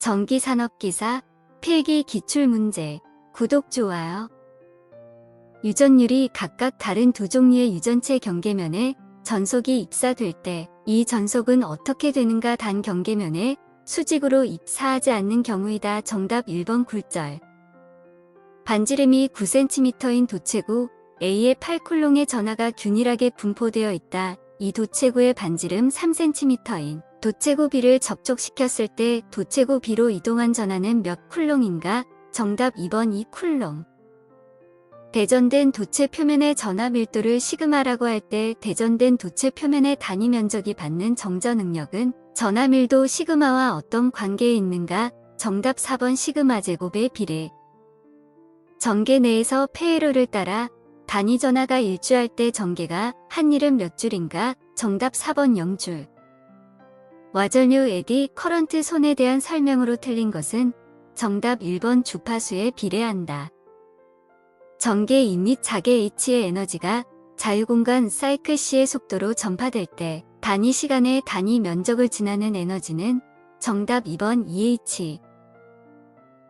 전기산업기사, 필기 기출문제, 구독, 좋아요. 유전율이 각각 다른 두 종류의 유전체 경계면에 전속이 입사될 때 이 전속은 어떻게 되는가 단 경계면에 수직으로 입사하지 않는 경우이다. 정답 1번 굴절. 반지름이 9cm인 도체구 A의 8쿨롱의 전하가 균일하게 분포되어 있다. 이 도체구의 반지름 3cm인 도체구 B를 접촉시켰을 때 도체구 B로 이동한 전하는 몇 쿨롱인가? 정답 2번 2 쿨롱. 대전된 도체 표면의 전하 밀도를 시그마라고 할 때 대전된 도체 표면의 단위 면적이 받는 정저 능력은 전하 밀도 시그마와 어떤 관계에 있는가? 정답 4번 시그마 제곱의 비례. 전개 내에서 폐회로를 따라 단위 전하가 일주할 때 전개가 한 일은 몇 줄인가? 정답 4번 0줄. 와전류 에디 커런트 손에 대한 설명으로 틀린 것은 정답 1번 주파수에 비례한다. 전개 2및 자개 H의 에너지가 자유공간 사이클 C의 속도로 전파될 때 단위 시간의 단위 면적을 지나는 에너지는 정답 2번 EH.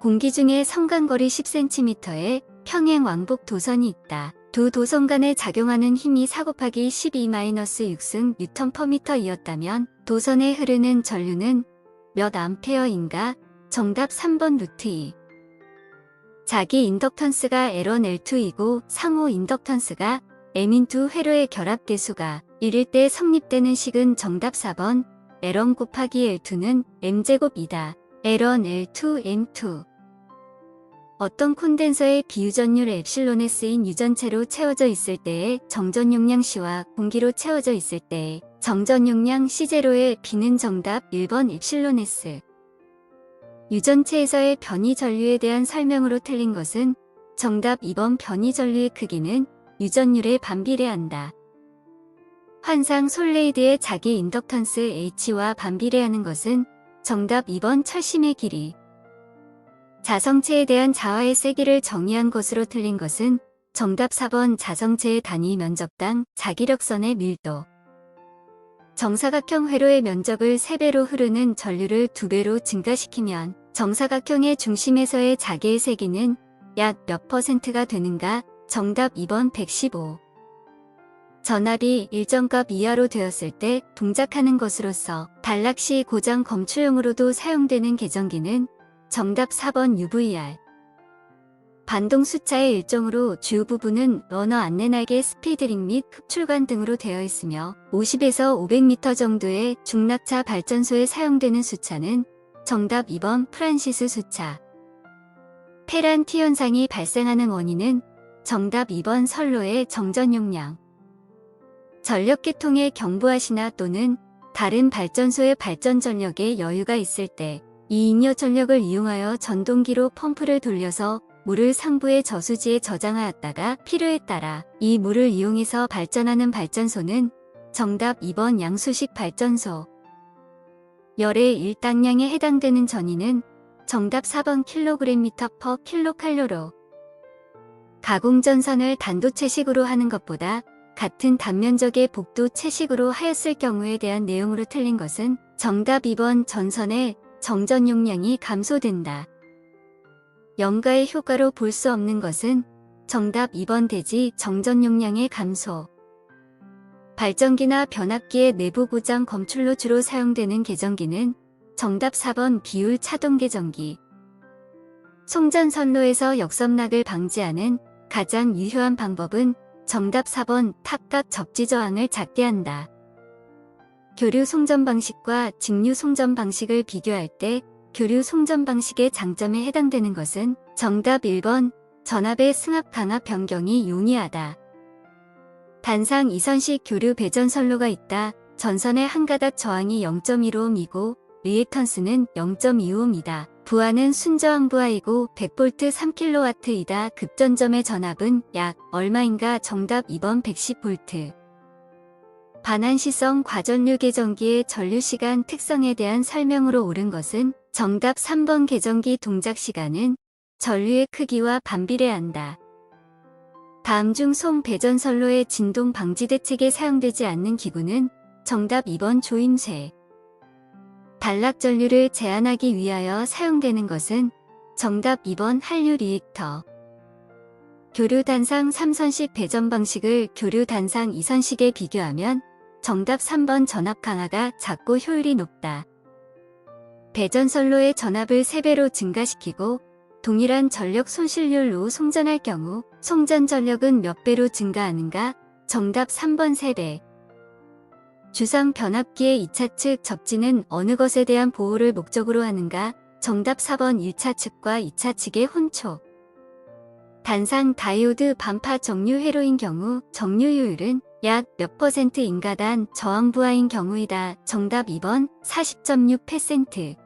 공기 중에 성간거리 10cm의 평행 왕복 도선이 있다. 두 도선 간에 작용하는 힘이 4 곱하기 12-6승 뉴턴 퍼 미터이었다면 도선에 흐르는 전류는 몇 암페어인가? 정답 3번 루트 2. 자기 인덕턴스가 L1, L2이고 상호 인덕턴스가 M인 두 회로의 결합 계수가 1일 때 성립되는 식은 정답 4번 L1 곱하기 L2는 M제곱이다. L1, L2, M2 어떤 콘덴서의 비유전율 엡실론에 쓰인 유전체로 채워져 있을 때의 정전 용량 C와 공기로 채워져 있을 때의 정전 용량 C0의 B는 정답 1번 엡실론 S. 유전체에서의 변이 전류에 대한 설명으로 틀린 것은 정답 2번 변이 전류의 크기는 유전율에 반비례한다. 환상 솔레이드의 자기 인덕턴스 H와 반비례하는 것은 정답 2번 철심의 길이. 자성체에 대한 자화의 세기를 정의한 것으로 틀린 것은 정답 4번 자성체의 단위 면적당 자기력선의 밀도. 정사각형 회로의 면적을 3배로 흐르는 전류를 2배로 증가시키면 정사각형의 중심에서의 자개의 세기는 약 몇 퍼센트가 되는가? 정답 2번 115. 전압이 일정값 이하로 되었을 때 동작하는 것으로서 단락시 고장 검출용으로도 사용되는 계정기는 정답 4번 UVR. 반동 숫자의 일정으로 주요 부분은 러너 안내 날개 스피드링 및 흡출관 등으로 되어 있으며 50에서 500m 정도의 중낙차 발전소에 사용되는 숫자는 정답 2번 프란시스 숫자. 페란티 현상이 발생하는 원인은 정답 2번 선로의 정전 용량. 전력계통에 경부하시나 또는 다른 발전소의 발전 전력에 여유가 있을 때 이 잉여 전력을 이용하여 전동기로 펌프를 돌려서 물을 상부의 저수지에 저장하였다가 필요에 따라 이 물을 이용해서 발전하는 발전소는 정답 2번 양수식 발전소. 열의 일당량에 해당되는 전위는 정답 4번 킬로그램미터 퍼 킬로칼로로. 가공전선을 단도체식으로 하는 것보다 같은 단면적의 복도 채식으로 하였을 경우에 대한 내용으로 틀린 것은 정답 2번 전선의 정전 용량이 감소된다. 연가의 효과로 볼 수 없는 것은 정답 2번 대지 정전 용량의 감소. 발전기나 변압기의 내부 고장 검출로 주로 사용되는 계정기는 정답 4번 비율 차동 계정기. 송전선로에서 역섬락을 방지하는 가장 유효한 방법은 정답 4번 탑각 접지 저항을 작게 한다. 교류 송전 방식과 직류 송전 방식을 비교할 때 교류 송전 방식의 장점에 해당되는 것은 정답 1번 전압의 승합 강압 변경이 용이하다. 단상 이선식 교류 배전 선로가 있다. 전선의 한 가닥 저항이 0.15옴이고 리액턴스는 0.25옴이다. 부하는 순저항 부하이고 100V 3kW이다. 급전점의 전압은 약 얼마인가 정답 2번 110V. 반환시성 과전류 계정기의 전류시간 특성에 대한 설명으로 옳은 것은 정답 3번 계정기 동작시간은 전류의 크기와 반비례한다. 다음 중 송 배전선로의 진동 방지 대책에 사용되지 않는 기구는 정답 2번 조임쇠. 단락 전류를 제한하기 위하여 사용되는 것은 정답 2번 한류 리액터. 교류 단상 3선식 배전 방식을 교류 단상 2선식에 비교하면 정답 3번 전압 강화가 작고 효율이 높다. 배전 선로의 전압을 3배로 증가시키고 동일한 전력 손실률로 송전할 경우 송전 전력은 몇 배로 증가하는가? 정답 3번 3배. 주상 변압기의 2차 측 접지는 어느 것에 대한 보호를 목적으로 하는가? 정답 4번 1차 측과 2차 측의 혼촉. 단상 다이오드 반파 정류 회로인 경우 정류 효율은 약 몇 퍼센트 인가단 저항 부하인 경우이다. 정답 2번 40.6%.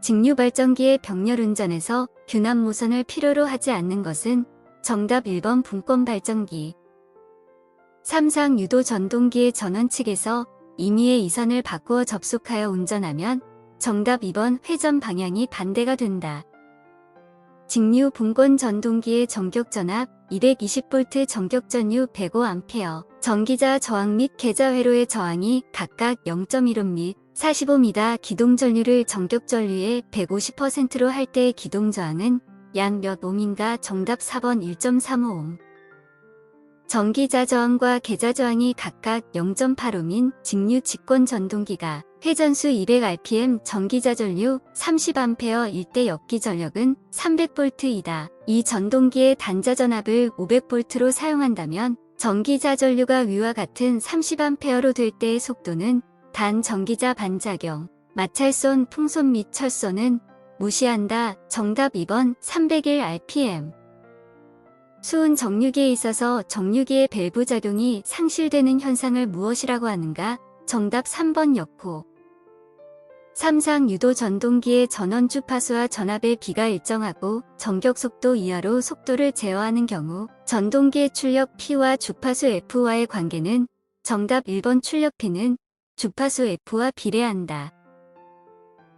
직류 발전기의 병렬 운전에서 균합 모선을 필요로 하지 않는 것은 정답 1번 분권 발전기. 삼상 유도 전동기의 전원 측에서 임의의 이선을 바꾸어 접속하여 운전하면 정답 2번 회전 방향이 반대가 된다. 직류 분권 전동기의 전격 전압 220V 전격 전류 105A 전기자 저항 및 계좌 회로의 저항이 각각 0.15및 45m 기동 전류를 전격 전류의 150%로 할 때의 기동 저항은 약 몇 옴인가 정답 4번 1.35옴. 전기자 저항과 계좌 저항이 각각 0.8옴인 직류 직권 전동기가 회전수 200rpm 전기자 전류 30A 일대 역기 전력은 300V이다. 이 전동기의 단자 전압을 500V로 사용한다면 전기자 전류가 위와 같은 30A로 될 때의 속도는 단 전기자 반작용, 마찰손, 풍손 및 철손은 무시한다. 정답 2번 301rpm. 수은 정류기에 있어서 정류기의 밸브 작용이 상실되는 현상을 무엇이라고 하는가? 정답 3번 역호. 삼상 유도 전동기의 전원 주파수와 전압의 비가 일정하고 전격 속도 이하로 속도를 제어하는 경우 전동기의 출력 P와 주파수 F와의 관계는 정답 1번 출력 P는 주파수 F와 비례한다.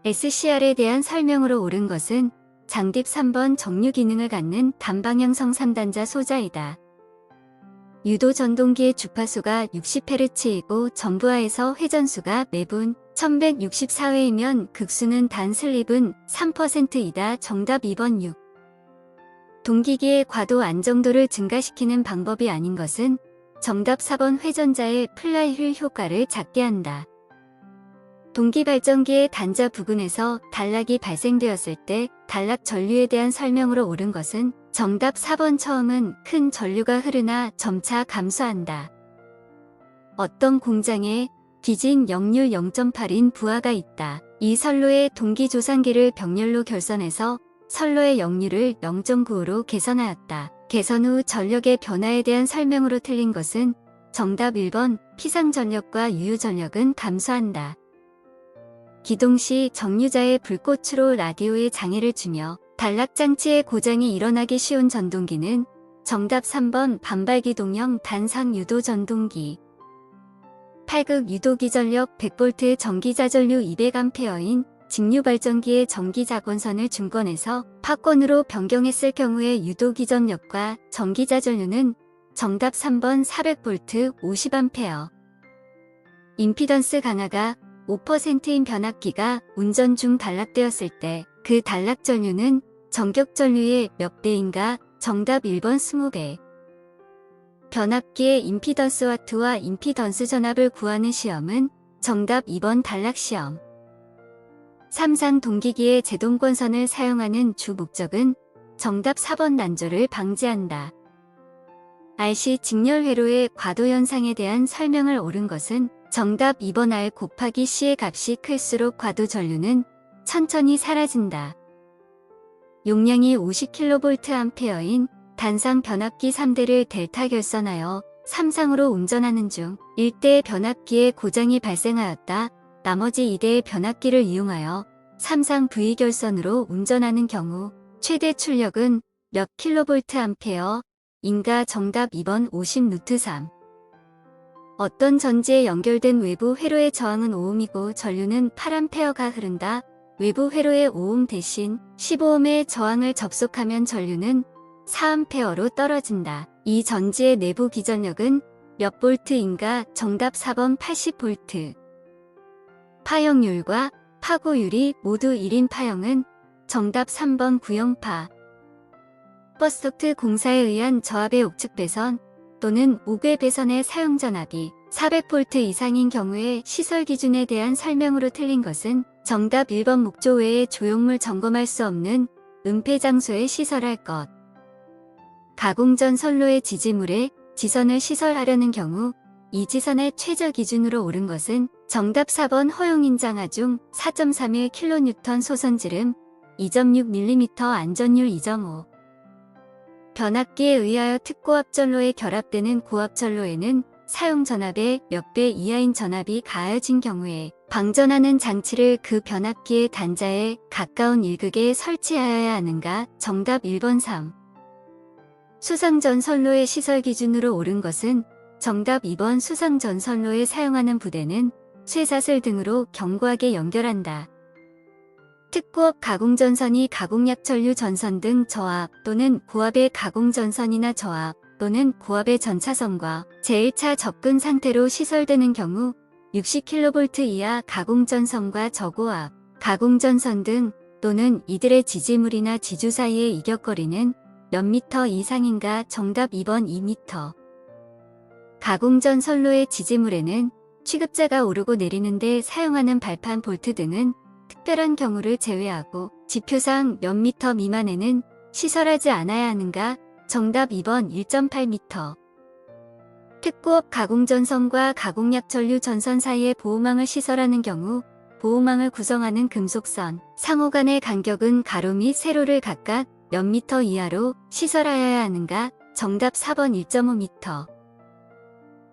SCR에 대한 설명으로 옳은 것은 장딥 3번 정류 기능을 갖는 단방향성 3단자 소자이다. 유도 전동기의 주파수가 60Hz이고 전부하에서 회전수가 매분 1164회이면 극수는 단 슬립은 3%이다. 정답 2번 6. 동기기의 과도 안정도를 증가시키는 방법이 아닌 것은 정답 4번 회전자의 플라이휠 효과를 작게 한다. 동기발전기의 단자 부근에서 단락이 발생되었을 때 단락 전류에 대한 설명으로 옳은 것은 정답 4번 처음은 큰 전류가 흐르나 점차 감소한다. 어떤 공장에 기진 역률 0.8인 부하가 있다. 이 선로의 동기조상기를 병렬로 결선해서 선로의 역률을 0.95로 개선하였다. 개선 후 전력의 변화에 대한 설명으로 틀린 것은 정답 1번 피상전력과 유유전력은 감소한다. 기동 시 정류자의 불꽃으로 라디오에 장애를 주며 단락장치의 고장이 일어나기 쉬운 전동기는 정답 3번 반발기동형 단상 유도 전동기. 8극 유도기 전력 100V 전기자전류 200A인 직류발전기의 전기자권선을 중권에서 파권으로 변경했을 경우의 유도기 전력과 전기자전류는 정답 3번 400V 50A 임피던스 강화가 5%인 변압기가 운전 중 단락되었을 때 그 단락 전류는 전격 전류의 몇 배인가? 정답 1번 20배. 변압기의 임피던스 와트와 임피던스 전압을 구하는 시험은 정답 2번 단락 시험. 삼상 동기기의 제동권선을 사용하는 주 목적은 정답 4번 난조를 방지한다. RC 직렬 회로의 과도 현상에 대한 설명을 옳은 것은 정답 2번 R 곱하기 C의 값이 클수록 과도 전류는 천천히 사라진다. 용량이 50kVA인 단상 변압기 3대를 델타 결선하여 삼상으로 운전하는 중 1대의 변압기에 고장이 발생하였다. 나머지 2대의 변압기를 이용하여 삼상 V 결선으로 운전하는 경우 최대 출력은 몇 kVA 인가 정답 2번 50 루트 3 어떤 전지에 연결된 외부 회로의 저항은 5옴이고 전류는 8A가 흐른다. 외부 회로의 5옴 대신 15옴의 저항을 접속하면 전류는 4A로 떨어진다. 이 전지의 내부 기전력은 몇 볼트인가? 정답 4번 80볼트. 파형률과 파고율이 모두 1인 파형은 정답 3번 구형파. 버스톡트 공사에 의한 저압의 옥측 배선 또는 우괴 배선의 사용 전압이 400V 이상인 경우에 시설 기준에 대한 설명으로 틀린 것은 정답 1번 목조 외에 조형물 점검할 수 없는 은폐 장소에 시설할 것. 가공 전 선로의 지지물에 지선을 시설하려는 경우 이 지선의 최저 기준으로 옳은 것은 정답 4번 허용인장하 중 4.31kN 소선지름 2.6mm 안전율 2.5 변압기에 의하여 특고압 전로에 결합되는 고압 전로에는 사용 전압의 몇 배 이하인 전압이 가해진 경우에 방전하는 장치를 그 변압기의 단자에 가까운 일극에 설치하여야 하는가 정답 1번 3 수상전 선로의 시설 기준으로 옳은 것은 정답 2번 수상전 선로에 사용하는 부대는 쇠사슬 등으로 견고하게 연결한다. 특고압 가공전선이 가공약철류 전선 등 저압 또는 고압의 가공전선이나 저압 또는 고압의 전차선과 제1차 접근 상태로 시설되는 경우 60kV 이하 가공전선과 저고압, 가공전선 등 또는 이들의 지지물이나 지주 사이의 이격거리는 몇 미터 이상인가 정답 2번 2미터. 가공전 선로의 지지물에는 취급자가 오르고 내리는데 사용하는 발판 볼트 등은 특별한 경우를 제외하고 지표상 몇 미터 미만에는 시설하지 않아야 하는가 정답 2번 1.8m. 특고업 가공전선과 가공약 전류 전선 사이에 보호망을 시설하는 경우 보호망을 구성하는 금속선, 상호 간의 간격은 가로 및 세로를 각각 몇 미터 이하로 시설하여야 하는가? 정답 4번 1.5m.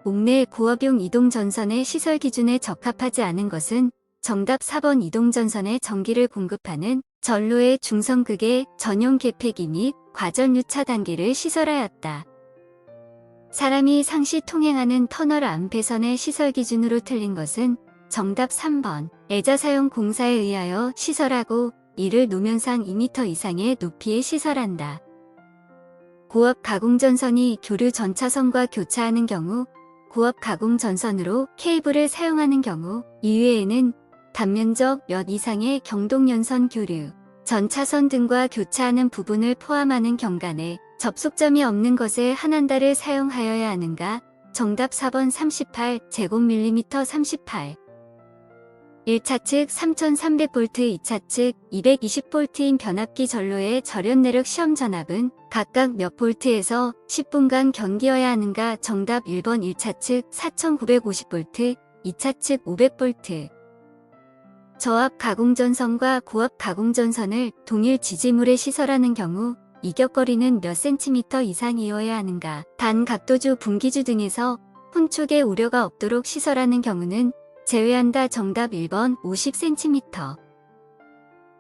옥내 고업용 이동 전선의 시설 기준에 적합하지 않은 것은 정답 4번 이동전선에 전기를 공급하는 전로의 중성극의 전용 개폐기 및 과전 유차 단계를 시설하였다. 사람이 상시 통행하는 터널 안배선의 시설 기준으로 틀린 것은 정답 3번 애자 사용 공사에 의하여 시설하고 이를 노면상 2m 이상의 높이에 시설한다. 고압 가공전선이 교류 전차선과 교차하는 경우 고압 가공전선으로 케이블을 사용하는 경우 이외에는 단면적 몇 이상의 경동연선 교류, 전차선 등과 교차하는 부분을 포함하는 경간에 접속점이 없는 것에 한한달을 사용하여야 하는가? 정답 4번 38 제곱밀리미터 38 1차 측 3300V, 2차 측 220V인 변압기 전로의 절연 내력 시험 전압은 각각 몇 볼트에서 10분간 견디어야 하는가 정답 1번 1차 측 4950V, 2차 측 500V. 저압 가공전선과 고압 가공전선을 동일 지지물에 시설하는 경우 이격거리는 몇 센티미터 이상이어야 하는가. 단 각도주 분기주 등에서 혼촉의 우려가 없도록 시설하는 경우는 제외한다 정답 1번 50cm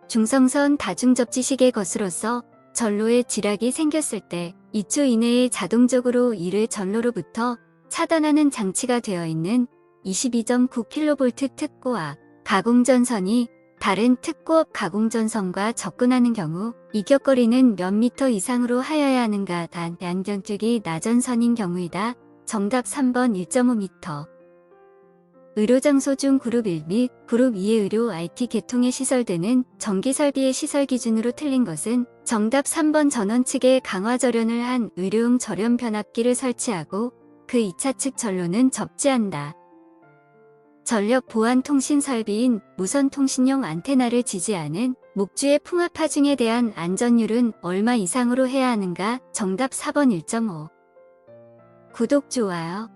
중성선 다중접지식의 것으로서 전로에 지락이 생겼을 때 2초 이내에 자동적으로 이를 전로로부터 차단하는 장치가 되어 있는 22.9kV 특고압 가공전선이 다른 특고압 가공전선과 접근하는 경우 이격거리는 몇 미터 이상으로 하여야 하는가 단 양경쪽이 나전선인 경우이다. 정답 3번 1.5m 의료장소 중 그룹 1 및 그룹 2의 의료 IT 계통에 시설되는 전기설비의 시설 기준으로 틀린 것은 정답 3번 전원 측에 강화 절연을 한 의료용 절연 변압기를 설치하고 그 2차 측 전로는 접지한다. 전력 보안 통신 설비인 무선 통신용 안테나를 지지하는 목주의 풍압 하중에 대한 안전율은 얼마 이상으로 해야 하는가? 정답 4번 1.5 구독, 좋아요